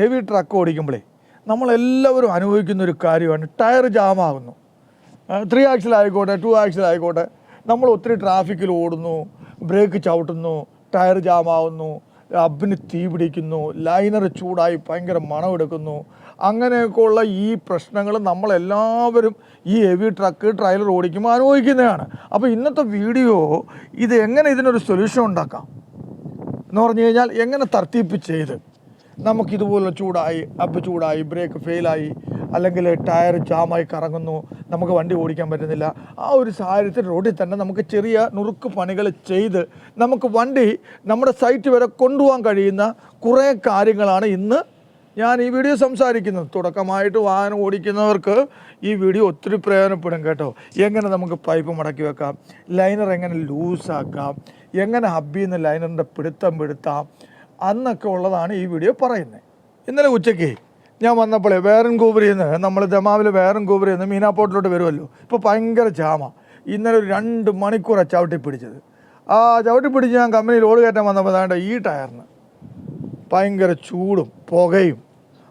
Heavy truck ഓടിക്കുമ്പോഴേ നമ്മളെല്ലാവരും അനുഭവിക്കുന്ന ഒരു കാര്യമാണ് ടയർ ജാമാകുന്നു ത്രീ ആക്സിൽ ആയിക്കോട്ടെ ടു ആക്സിൽ ആയിക്കോട്ടെ നമ്മൾ ഒത്തിരി ട്രാഫിക്കിൽ ഓടുന്നു ബ്രേക്ക് ചവിട്ടുന്നു ടയർ ജാമാവുന്നു അബിന് തീ പിടിക്കുന്നു ലൈനർ ചൂടായി ഭയങ്കര മണമെടുക്കുന്നു അങ്ങനെയൊക്കെയുള്ള ഈ പ്രശ്നങ്ങൾ നമ്മളെല്ലാവരും ഈ ഹെവി ട്രക്ക് ട്രൈലർ ഓടിക്കുമ്പോൾ അനുഭവിക്കുന്നതാണ്. അപ്പോൾ ഇന്നത്തെ വീഡിയോ ഇത് എങ്ങനെ ഇതിനൊരു സൊല്യൂഷൻ ഉണ്ടാക്കാം? എന്ന് പറഞ്ഞു കഴിഞ്ഞാൽ എങ്ങനെ തർത്തിപ്പ് ചെയ്ത് നമുക്കിതുപോലെ ചൂടായി അപ്പ് ചൂടായി ബ്രേക്ക് ഫെയിലായി അല്ലെങ്കിൽ ടയർ ജാമായി കറങ്ങുന്നു നമുക്ക് വണ്ടി ഓടിക്കാൻ പറ്റുന്നില്ല. ആ ഒരു സാഹചര്യത്തിൽ റോഡിൽ തന്നെ നമുക്ക് ചെറിയ നുറുക്ക് പണികൾ ചെയ്ത് നമുക്ക് വണ്ടി നമ്മുടെ സൈറ്റ് വരെ കൊണ്ടുപോകാൻ കഴിയുന്ന കുറേ കാര്യങ്ങളാണ് ഇന്ന് ഞാൻ ഈ വീഡിയോ സംസാരിക്കുന്നത്. തുടക്കമായിട്ട് വാഹനം ഓടിക്കുന്നവർക്ക് ഈ വീഡിയോ ഒത്തിരി പ്രയോജനപ്പെടും കേട്ടോ. എങ്ങനെ നമുക്ക് പൈപ്പ് മടക്കി വെക്കാം? ലൈനർ എങ്ങനെ ലൂസാക്കാം എങ്ങനെ ഹബ്ബിൽ നിന്ന് ലൈനറിന്റെ പിടുത്തം പിടുത്താം? അന്നൊക്കെ ഉള്ളതാണ് ഈ വീഡിയോ പറയുന്നത്. ഇന്നലെ ഉച്ചയ്ക്ക് ഞാൻ വന്നപ്പോഴേ വേറൻ കൂബറിയിൽ നിന്ന് നമ്മൾ ദമാവിൽ വേറൻ കൂബറിയിൽ നിന്ന് മീനാപ്പോട്ടിലോട്ട് വരുമല്ലോ ഇപ്പോൾ ഭയങ്കര ചാമ ഇന്നലെ ഒരു രണ്ട് മണിക്കൂറാണ് ചവിട്ടി പിടിച്ചത്. ആ ചവിട്ടി പിടിച്ച് ഞാൻ കമ്പനിയിൽ ഓട് കയറ്റാൻ വന്നപ്പോൾ അതാണ്ട് ഈ ടയറിന്. ഭയങ്കര ചൂടും പുകയും.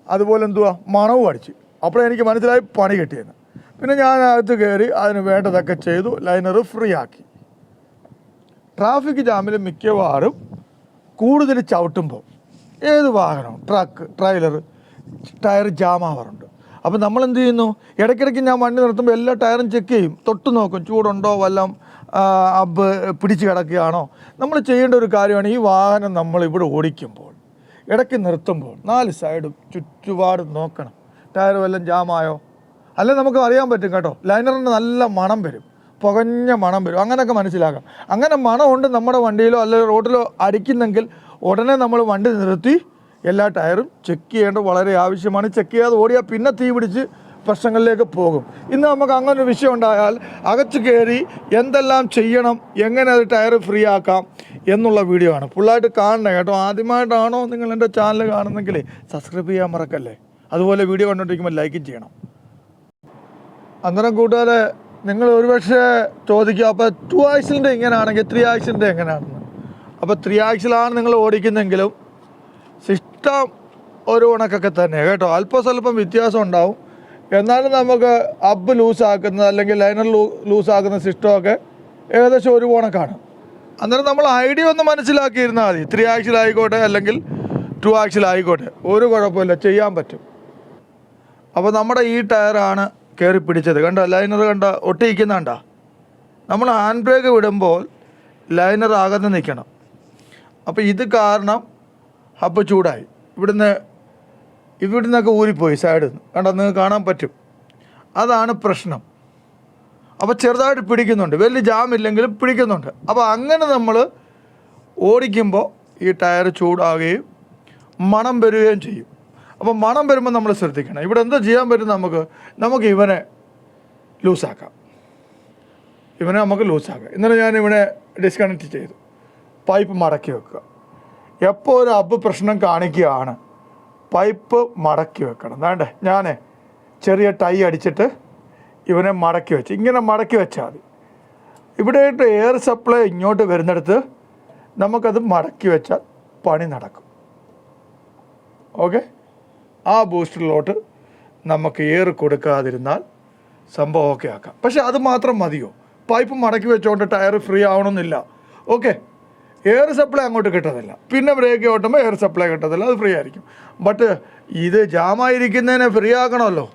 അതുപോലെ എന്തുവാ? മണവും അടിച്ച്. അപ്പോഴേ എനിക്ക് മനസ്സിലായി പണി കിട്ടിയെന്ന്. പിന്നെ ഞാൻ അകത്ത് കയറി അതിന് വേണ്ടതൊക്കെ ചെയ്തു ലൈനർ ഫ്രീ ആക്കി. ട്രാഫിക് ജാമിൽ മിക്കവാറും കൂടുതൽ ചവിട്ടുമ്പോൾ ഏത് വാഹനവും ട്രക്ക് ട്രൈലർ ടയർ ജാമാവാറുണ്ട് അപ്പോൾ നമ്മൾ എന്ത് ചെയ്യുന്നു? ഇടയ്ക്കിടയ്ക്ക് ഞാൻ വണ്ടി നിർത്തുമ്പോൾ എല്ലാ ടയറും ചെക്ക് ചെയ്യും. തൊട്ട് നോക്കും ചൂടുണ്ടോ വല്ലതും അബ് പിടിച്ച് കിടക്കുകയാണോ? നമ്മൾ ചെയ്യേണ്ട ഒരു കാര്യമാണ് ഈ വാഹനം നമ്മൾ ഇവിടെ ഓടിക്കുമ്പോൾ ഇടയ്ക്ക് നിർത്തുമ്പോൾ നാല് സൈഡും ചുറ്റുപാടും നോക്കണം. ടയർ വല്ലതും ജാമായോ അല്ലെ നമുക്ക് അറിയാൻ പറ്റും കേട്ടോ. ലൈനറിന് നല്ല മണം വരും. പുകഞ്ഞ മണം വരും. അങ്ങനെയൊക്കെ മനസ്സിലാക്കാം. അങ്ങനെ മണമുണ്ട് നമ്മുടെ വണ്ടിയിലോ അല്ലെങ്കിൽ റോഡിലോ അടിക്കുന്നെങ്കിൽ ഉടനെ നമ്മൾ വണ്ടി നിർത്തി എല്ലാ ടയറും ചെക്ക് ചെയ്യേണ്ടത് വളരെ ആവശ്യമാണ്. ചെക്ക് ചെയ്യാതെ ഓടിയാൽ പിന്നെ തീ പിടിച്ച് പ്രശ്നങ്ങളിലേക്ക് പോകും. ഇന്ന് നമുക്ക് അങ്ങനൊരു വിഷയം ഉണ്ടായാൽ അകത്ത് കയറി എന്തെല്ലാം ചെയ്യണം എങ്ങനെ അത് ടയർ ഫ്രീ ആക്കാം എന്നുള്ള വീഡിയോ ആണ്. ഫുള്ളായിട്ട് കാണണേ കേട്ടോ. ആദ്യമായിട്ടാണോ നിങ്ങൾ എന്റെ ചാനൽ കാണുന്നെങ്കിൽ സബ്സ്ക്രൈബ് ചെയ്യാൻ മറക്കല്ലേ? അതുപോലെ വീഡിയോ കണ്ടുകൊണ്ടിരിക്കുമ്പോൾ ലൈക്കും ചെയ്യണം. അന്നേരം കൂട്ടുകാരെ നിങ്ങൾ ഒരുപക്ഷെ ചോദിക്കുക അപ്പോൾ ടു ആക്സിലിന്റെ ഇങ്ങനെയാണെങ്കിൽ ത്രീ ആക്സിലിന്റെ എങ്ങനെയാണെന്ന് അപ്പോൾ ത്രീ ആക്സിലാണ് നിങ്ങൾ ഓടിക്കുന്നെങ്കിലും സിസ്റ്റം ഒരു ഉണക്കൊക്കെ തന്നെ കേട്ടോ? അല്പം സ്വല്പം വ്യത്യാസം ഉണ്ടാവും. എന്നാലും നമുക്ക് അബ് ലൂസാക്കുന്നത് അല്ലെങ്കിൽ ലൈനർ ലൂ ലൂസാക്കുന്ന സിസ്റ്റമൊക്കെ ഏകദേശം ഒരു കണക്കാണ്. അന്നേരം നമ്മൾ ഐഡിയ ഒന്ന് മനസ്സിലാക്കിയിരുന്നാൽ മതി. ത്രീ ആക്സിലായിക്കോട്ടെ അല്ലെങ്കിൽ ടു ആക്സിലായിക്കോട്ടെ ഒരു കുഴപ്പമില്ല ചെയ്യാൻ പറ്റും. അപ്പോൾ നമ്മുടെ ഈ ടയറാണ് കയറി പിടിച്ചത്. കണ്ട? ലൈനർ കണ്ട? ഒട്ടിയിരിക്കുന്ന കണ്ട നമ്മൾ ഹാൻഡ് ബ്രേക്ക് വിടുമ്പോൾ ലൈനർ അകന്ന് നിൽക്കണം. അപ്പോൾ ഇത് കാരണം ഹബ്ബ് ചൂടായി. ഇവിടുന്ന് ഇവിടുന്നൊക്കെ ഊരിപ്പോയി സൈഡിൽ നിന്ന് കണ്ട? നിങ്ങൾക്ക് കാണാൻ പറ്റും. അതാണ് പ്രശ്നം. അപ്പോൾ ചെറുതായിട്ട് പിടിക്കുന്നുണ്ട്. വലിയ ജാം ഇല്ലെങ്കിലും പിടിക്കുന്നുണ്ട്. അപ്പോൾ അങ്ങനെ നമ്മൾ ഓടിക്കുമ്പോൾ ഈ ടയർ ചൂടാകുകയും മണം വരികയും ചെയ്യും. അപ്പോൾ മണം വരുമ്പോൾ നമ്മൾ ശ്രദ്ധിക്കണം. ഇവിടെ എന്താ ചെയ്യാൻ പറ്റും നമുക്ക്? നമുക്ക് ഇവനെ ലൂസാക്കാം. ഇവനെ നമുക്ക് ലൂസാക്കാം. ഇന്നലെ ഞാൻ ഇവനെ ഡിസ്കണക്ട് ചെയ്തു. പൈപ്പ് മടക്കി വെക്കുക. എപ്പോൾ ഒരു അബ് പ്രശ്നം കാണിക്കുകയാണ് പൈപ്പ് മടക്കി വെക്കണം. വേണ്ടേ ഞാൻ ചെറിയ ടൈ അടിച്ചിട്ട് ഇവനെ മടക്കി വെച്ച്. ഇങ്ങനെ മടക്കി വെച്ചാൽ മതി. ഇവിടെയായിട്ട് എയർ സപ്ലൈ ഇങ്ങോട്ട് വരുന്നിടത്ത് നമുക്കത് മടക്കി വെച്ചാൽ പണി നടക്കും. ഓക്കെ ആ ബൂസ്റ്ററിലോട്ട് നമുക്ക് എയർ കൊടുക്കാതിരുന്നാൽ സംഭവമൊക്കെ ആക്കാം. പക്ഷേ അത് മാത്രം മതിയോ? പൈപ്പ് മടക്കി വെച്ചുകൊണ്ട് ടയർ ഫ്രീ ആവണമെന്നില്ല. ഓക്കെ. എയർ സപ്ലൈ അങ്ങോട്ട് കിട്ടത്തില്ല. പിന്നെ ബ്രേക്ക് ഓട്ടുമ്പോൾ എയർ സപ്ലൈ കിട്ടത്തില്ല. അത് ഫ്രീ ആയിരിക്കും. ബട്ട് ഇത് ജാമായിരിക്കുന്നതിനെ ഫ്രീ ആക്കണമല്ലോ.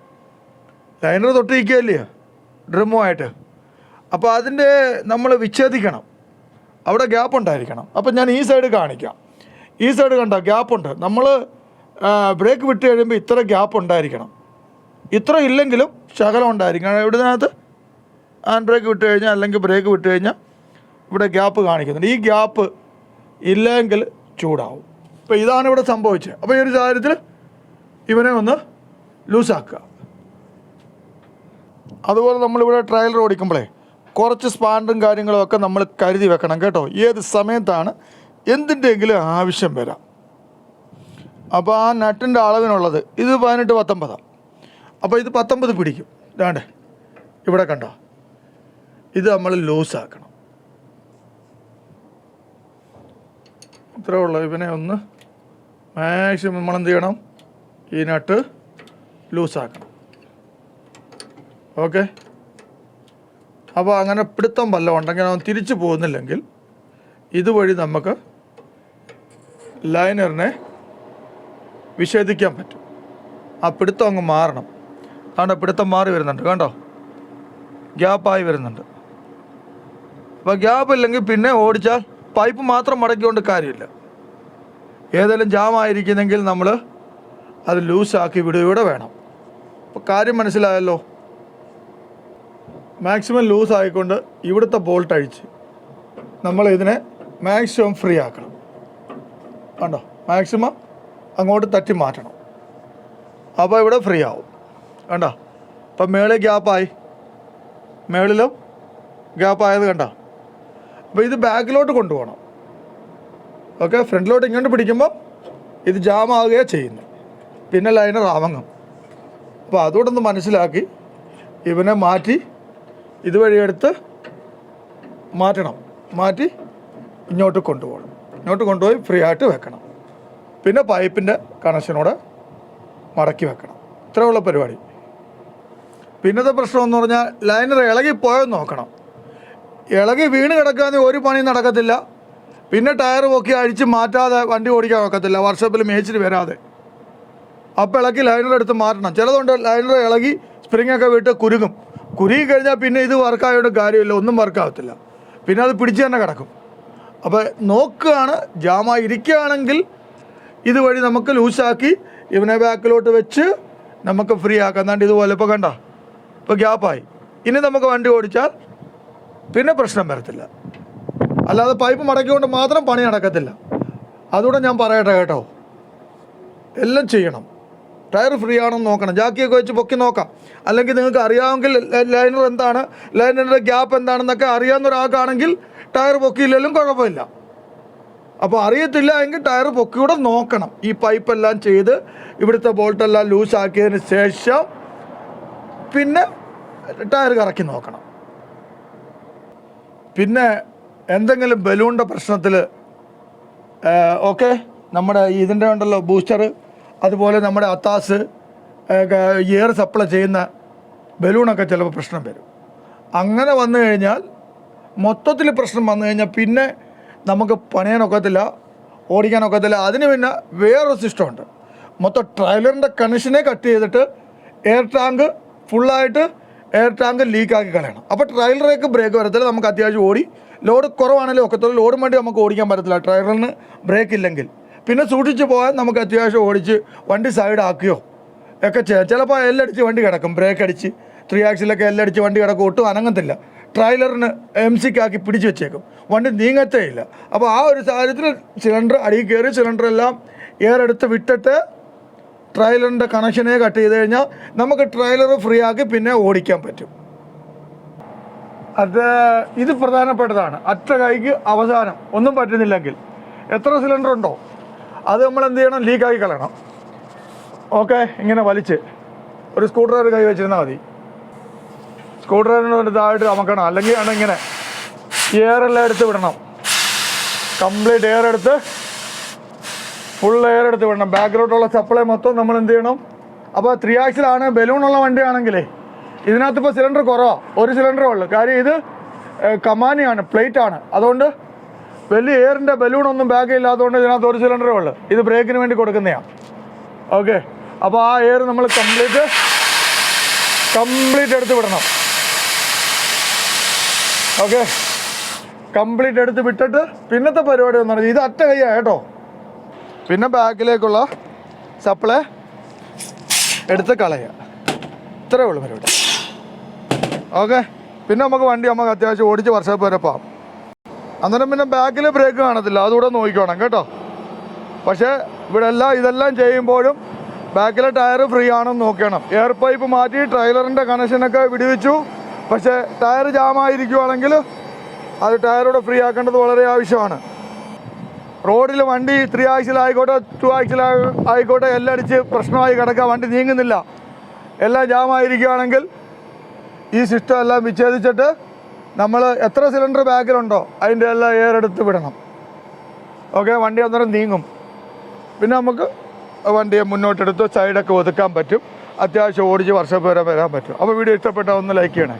ലൈനർ തൊട്ടിരിക്കുകയല്ലേ? ഡ്രിമുമായിട്ട് അപ്പോൾ അതിന്റെ നമ്മൾ വിച്ഛേദിക്കണം. അവിടെ ഗ്യാപ്പ് ഉണ്ടായിരിക്കണം അപ്പം ഞാൻ ഈ സൈഡ് കാണിക്കാം. ഈ സൈഡ് കണ്ടോ? ഗ്യാപ്പുണ്ട്. നമ്മൾ ബ്രേക്ക് വിട്ട് കഴിയുമ്പോൾ ഇത്ര ഗ്യാപ്പ് ഉണ്ടായിരിക്കണം. ഇത്ര ഇല്ലെങ്കിലും ശകലം ഉണ്ടായിരിക്കണം. ഇവിടുന്നകത്ത് ഹാൻഡ് ബ്രേക്ക് വിട്ട് കഴിഞ്ഞാൽ അല്ലെങ്കിൽ ബ്രേക്ക് വിട്ട് കഴിഞ്ഞാൽ ഇവിടെ ഗ്യാപ്പ് കാണിക്കുന്നുണ്ട്. ഈ ഗ്യാപ്പ് ഇല്ലെങ്കിൽ ചൂടാവും. അപ്പോൾ ഇതാണ് ഇവിടെ സംഭവിച്ചത്. അപ്പോൾ ഈ ഒരു സാഹചര്യത്തിൽ ഇവനെ ഒന്ന് ലൂസാക്കുക അതുപോലെ നമ്മളിവിടെ ട്രയൽ ഓടിക്കുമ്പോഴേ കുറച്ച് സ്പാൻഡും കാര്യങ്ങളും ഒക്കെ നമ്മൾ കരുതി വെക്കണം കേട്ടോ. ഏത് സമയത്താണ് എന്തിന്റെയെങ്കിലും ആവശ്യം വരാം. അപ്പോൾ ആ നട്ടിന്റെ അളവിനുള്ളത് ഇത് പതിനെട്ട് പത്തൊമ്പതാണ് അപ്പോൾ ഇത് പത്തൊമ്പത് പിടിക്കും. ഇതാണ്ടേ. ഇവിടെ കണ്ടോ? ഇത് നമ്മൾ ലൂസാക്കണം. ഇത്രേ ഉള്ളൂ. ഇവനെ ഒന്ന് മാക്സിമം നമ്മൾ എന്ത് ചെയ്യണം? ഈ നട്ട് ലൂസാക്കണം. ഓക്കെ? അപ്പോൾ അങ്ങനെ പിടുത്തം വല്ലതും ഉണ്ടെങ്കിൽ അവൻ തിരിച്ചു പോകുന്നില്ലെങ്കിൽ ഇതുവഴി നമുക്ക് ലൈനറിനെ വിച്ഛേദിക്കാൻ പറ്റും. ആ പിടുത്തം അങ്ങ് മാറണം. അതുകൊണ്ട് പിടുത്തം മാറി വരുന്നുണ്ട് കണ്ടോ? ഗ്യാപ്പായി വരുന്നുണ്ട്. അപ്പോൾ ഗ്യാപ്പ് ഇല്ലെങ്കിൽ പിന്നെ ഓടിച്ചാൽ പൈപ്പ് മാത്രം മടക്കിക്കൊണ്ട് കാര്യമില്ല. ഏതെങ്കിലും ജാമായിരിക്കുന്നെങ്കിൽ നമ്മൾ അത് ലൂസാക്കി വിടുകയൂടെ വേണം. അപ്പോൾ കാര്യം മനസ്സിലായല്ലോ? മാക്സിമം ലൂസായിക്കൊണ്ട് ഇവിടുത്തെ ബോൾട്ട് അഴിച്ച് നമ്മൾ ഇതിനെ മാക്സിമം ഫ്രീ ആക്കണം. കണ്ടോ? മാക്സിമം അങ്ങോട്ട് തട്ടി മാറ്റണം. അപ്പോൾ ഇവിടെ ഫ്രീ ആവും. കണ്ട? ഇപ്പം മേളിൽ ഗ്യാപ്പായി മേളിലും ഗ്യാപ്പായത് കണ്ട? അപ്പോൾ ഇത് ബാക്കിലോട്ട് കൊണ്ടുപോകണം. ഓക്കെ? ഫ്രണ്ടിലോട്ട് ഇങ്ങോട്ട് പിടിക്കുമ്പോൾ ഇത് ജാം ആവുകയാണ് ചെയ്യുന്നത് പിന്നെ ലൈനർ ആവങ്ങും അപ്പോൾ അതുകൊണ്ടൊന്ന് മനസ്സിലാക്കി ഇവനെ മാറ്റി ഇതുവഴി എടുത്ത് മാറ്റണം. മാറ്റി ഇങ്ങോട്ട് കൊണ്ടുപോകണം. ഇങ്ങോട്ട് കൊണ്ടുപോയി ഫ്രീ ആയിട്ട് വെക്കണം. പിന്നെ പൈപ്പിന്റെ കണക്ഷനോട് മടക്കി വെക്കണം. ഇത്രയുള്ള പരിപാടി. പിന്നത്തെ പ്രശ്നം എന്ന് പറഞ്ഞാൽ ലൈനർ ഇളകിപ്പോയെന്ന് നോക്കണം. ഇളകി വീണ് കിടക്കാതെ ഒരു പണി നടക്കത്തില്ല. പിന്നെ ടയർ പൊക്കി അഴിച്ച് മാറ്റാതെ വണ്ടി ഓടിക്കാൻ നോക്കത്തില്ല വർഷപ്പിൽ മേച്ചിട്ട് വരാതെ. അപ്പോൾ ഇളക്കി ലൈനർ എടുത്ത് മാറ്റണം. ചിലതുകൊണ്ട് ലൈനർ ഇളകി സ്പ്രിംഗ് ഒക്കെ വിട്ട് കുരുങ്ങും. കുരുങ്ങി കഴിഞ്ഞാൽ പിന്നെ ഇത് വർക്കായതുകൊണ്ട് കാര്യമില്ല. ഒന്നും വർക്കാവത്തില്ല. പിന്നെ അത് പിടിച്ച് തന്നെ കിടക്കും. അപ്പോൾ നോക്കുകയാണ് ജാമായി ഇരിക്കുകയാണെങ്കിൽ ഇതുവഴി നമുക്ക് ലൂസാക്കി ഇവനെ ബാക്കിലോട്ട് വെച്ച് നമുക്ക് ഫ്രീ ആക്കാം. എന്നാണ്ട് ഇതുപോലെ ഇപ്പോൾ കണ്ട? ഇപ്പോൾ ഗ്യാപ്പായി ഇനി നമുക്ക് വണ്ടി ഓടിച്ചാൽ പിന്നെ പ്രശ്നം വരത്തില്ല. അല്ലാതെ പൈപ്പ് മടക്കിക്കൊണ്ട് മാത്രം പണി നടക്കത്തില്ല. അതുകൂടെ ഞാൻ പറയട്ടെ കേട്ടോ. എല്ലാം ചെയ്യണം. ടയർ ഫ്രീ ആണെന്ന് നോക്കണം. ജാക്കിയൊക്കെ വെച്ച് പൊക്കി നോക്കാം. അല്ലെങ്കിൽ നിങ്ങൾക്ക് അറിയാമെങ്കിൽ ലൈനർ എന്താണ്? ലൈനറിന്റെ ഗ്യാപ്പ് എന്താണെന്നൊക്കെ അറിയാവുന്ന ഒരാൾക്കാണെങ്കിൽ ടയർ പൊക്കിയില്ലെങ്കിലും കുഴപ്പമില്ല. അപ്പോൾ അറിയത്തില്ല എങ്കിൽ ടയർ പൊക്കിയൂടെ നോക്കണം. ഈ പൈപ്പ് എല്ലാം ചെയ്ത് ഇവിടുത്തെ ബോൾട്ടെല്ലാം ലൂസാക്കിയതിന് ശേഷം പിന്നെ ടയർ കറക്കി നോക്കണം. പിന്നെ എന്തെങ്കിലും ബലൂണിന്റെ പ്രശ്നത്തിൽ ഓക്കെ? നമ്മുടെ ഇതിന്റെ ഉണ്ടല്ലോ ബൂസ്റ്റർ അതുപോലെ നമ്മുടെ അത്താസ് എയർ സപ്ലൈ ചെയ്യുന്ന ബലൂണൊക്കെ ചിലപ്പോൾ പ്രശ്നം വരും. അങ്ങനെ വന്നു കഴിഞ്ഞാൽ മൊത്തത്തിൽ പ്രശ്നം വന്നു കഴിഞ്ഞാൽ പിന്നെ നമുക്ക് പണിയാനൊക്കത്തില്ല ഓടിക്കാനൊക്കത്തില്ല. അതിന് പിന്നെ വേറൊരു സിസ്റ്റമുണ്ട് മൊത്തം ട്രailer-ന്റെ കണക്ഷനെ കട്ട് ചെയ്തിട്ട് എയർ ടാങ്ക് ഫുള്ളായിട്ട് എയർ ടാങ്ക് ലീക്കാക്കി കളയണം. അപ്പോൾ ട്രailer-ലേക്ക് ബ്രേക്ക് വരത്തില്ല. നമുക്ക് അത്യാവശ്യം ഓടി. ലോഡ് കുറവാണെങ്കിലും ഒക്കത്തുള്ളൂ. ലോഡും വേണ്ടി നമുക്ക് ഓടിക്കാൻ പറ്റത്തില്ല. ട്രailer-ന് ബ്രേക്ക് ഇല്ലെങ്കിൽ. പിന്നെ സൂക്ഷിച്ച് പോകാൻ നമുക്ക് അത്യാവശ്യം ഓടിച്ച് വണ്ടി സൈഡാക്കുകയോ ഒക്കെ ചെയ്യാം ചിലപ്പോൾ എല്ലടിച്ച് വണ്ടി കിടക്കും. ബ്രേക്ക് അടിച്ച്. ത്രീ ആക്സിലൊക്കെ എല്ലടിച്ച് വണ്ടി കിടക്കും. ഒട്ടും അനങ്ങത്തില്ല. ട്രailer-ന് എം സിക്കാക്കി പിടിച്ചു വെച്ചേക്കും. വണ്ടി നീങ്ങത്തേ ഇല്ല. അപ്പോൾ ആ ഒരു സാഹചര്യത്തിൽ സിലിണ്ടർ അടിയിൽ കയറി സിലിണ്ടറെല്ലാം എയർ എടുത്ത് വിട്ടിട്ട് ട്രailer-ന്റെ കണക്ഷനെ കട്ട് ചെയ്ത് കഴിഞ്ഞാൽ നമുക്ക് ട്രൈലർ ഫ്രീ ആക്കി പിന്നെ ഓടിക്കാൻ പറ്റും. അത് ഇത് പ്രധാനപ്പെട്ടതാണ്. അറ്റ കൈക്ക് അവസാനം ഒന്നും പറ്റുന്നില്ലെങ്കിൽ എത്ര സിലിണ്ടർ ഉണ്ടോ? അത് നമ്മൾ എന്ത് ചെയ്യണം? ലീക്കാക്കി കളയണം. ഓക്കെ ഇങ്ങനെ വലിച്ച്. ഒരു സ്കൂട്ടർ കൈ വെച്ചിരുന്നാൽ മതി. സ്ക്രൂ ഡ്രൈവറിന് വലുതായിട്ട് അമക്കണം അല്ലെങ്കിൽ ആണ് ഇങ്ങനെ. എയർ എല്ലാം എടുത്ത് വിടണം. കംപ്ലീറ്റ് എയർ എടുത്ത് ഫുൾ എയർ എടുത്ത് വിടണം. ബാക്ക്ഗ്രൗണ്ടുള്ള സപ്ലൈ മൊത്തം നമ്മൾ എന്ത് ചെയ്യണം? അപ്പോൾ ത്രീ ആക്സിലാണ് ബലൂണുള്ള വണ്ടിയാണെങ്കിലേ ഇതിനകത്ത് ഇപ്പോൾ സിലിണ്ടർ കുറവാണ് ഒരു സിലിണ്ടറേ ഉള്ളൂ. കാര്യം ഇത് കമാനിയാണ് പ്ലേറ്റ് ആണ്. അതുകൊണ്ട് വലിയ എയറിന്റെ ബലൂണൊന്നും ബാഗ് ഇല്ലാത്തതുകൊണ്ട് ഇതിനകത്ത് ഒരു സിലിണ്ടറേ ഉള്ളൂ. ഇത് ബ്രേക്കിന് വേണ്ടി കൊടുക്കുന്നതാണ് ഓക്കെ അപ്പോൾ ആ എയർ നമ്മൾ കംപ്ലീറ്റ് കംപ്ലീറ്റ് എടുത്ത് വിടണം. ഓക്കെ. കംപ്ലീറ്റ് എടുത്ത് വിട്ടിട്ട് പിന്നത്തെ പരിപാടി എന്ന് ഇത് അറ്റ കൈയാ കേട്ടോ. പിന്നെ ബാക്കിലേക്കുള്ള സപ്ലൈ എടുത്ത് കളയുക. ഇത്രയേ ഉള്ളൂ പരിപാടി. ഓക്കെ. പിന്നെ നമുക്ക് വണ്ടി നമുക്ക് അത്യാവശ്യം ഓടിച്ച് വർഷോപ്പ് വരെ പോകാം അന്നേരം പിന്നെ ബാക്കിൽ ബ്രേക്ക് കാണത്തില്ല. അതുകൂടെ നോക്കിക്കോണം കേട്ടോ. പക്ഷേ ഇവിടെ എല്ലാം ഇതെല്ലാം ചെയ്യുമ്പോഴും ബാക്കിലെ ടയർ ഫ്രീ ആണെന്ന് നോക്കണം. എയർ പൈപ്പ് മാറ്റി ട്രailer-ന്റെ കണക്ഷനൊക്കെ വിടുവിച്ചു. പക്ഷേ ടയർ ജാമായിരിക്കുവാണെങ്കിൽ അത് ടയറോടെ ഫ്രീ ആക്കേണ്ടത് വളരെ ആവശ്യമാണ്. റോഡിൽ വണ്ടി ത്രീ ആക്സിലായിക്കോട്ടെ ടു ആക്സിൽ ആയിക്കോട്ടെ എല്ലാം അടിച്ച് പ്രശ്നമായി കിടക്കുക വണ്ടി നീങ്ങുന്നില്ല. എല്ലാം ജാമായിരിക്കുകയാണെങ്കിൽ ഈ സിസ്റ്റം എല്ലാം വിച്ഛേദിച്ചിട്ട് നമ്മൾ എത്ര സിലിണ്ടർ ബാക്കിലുണ്ടോ അതിന്റെ എല്ലാം എയർ എടുത്ത് വിടണം. ഓക്കെ വണ്ടി അന്നേരം നീങ്ങും. പിന്നെ നമുക്ക് വണ്ടിയെ മുന്നോട്ടെടുത്ത് സൈഡൊക്കെ ഒതുക്കാൻ പറ്റും. അത്യാവശ്യം ഓടിച്ച് വർഷം വരെ വരാൻ പറ്റും. അപ്പോൾ വീഡിയോ ഇഷ്ടപ്പെട്ടാൽ ഒന്ന് ലൈക്ക് ചെയ്യണേ.